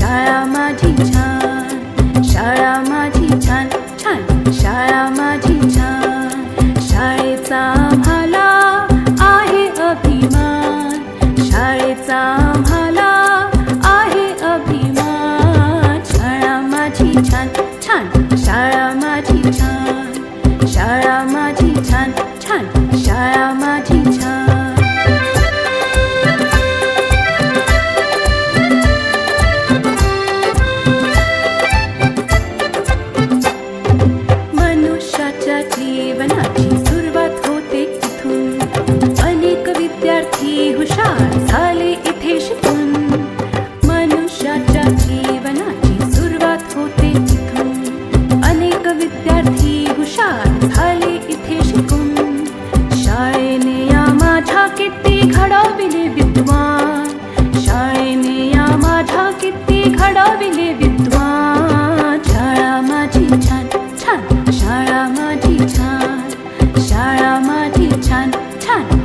छान शाळा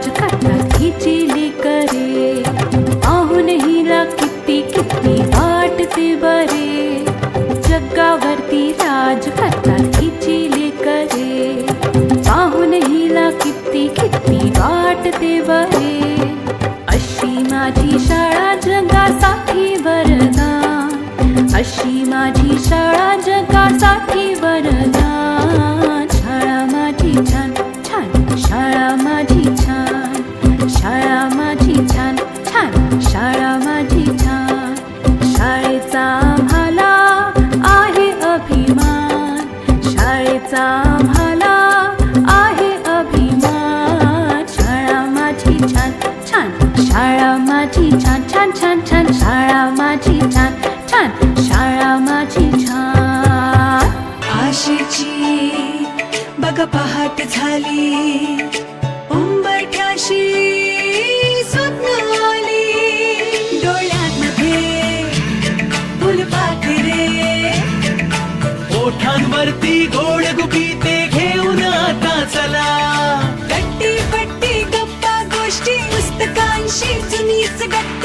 राज करतात हिची करे पाहून हिला किती किती वाटते बरे. जगावरती राज करतात हिची करे पाहून हिला किती किती वाटते बरे. अशी माझी शाळा जगासाठी वरदा अशी माझी शाळा जगासाठी वरदा शाळेचा आम्हाला आहे अभिमान. शाळा माझी छान छान. शाळा माझी छान छान छान छान. शाळा माझी छान छान. शाळा माझी छान. आशेची बघ पहाट झाली. ओठांवरती गोड गुपिते घेऊन आता चला. गट्टी पट्टी गप्पा गोष्टी पुस्तकांशी जुनीच गट्टी.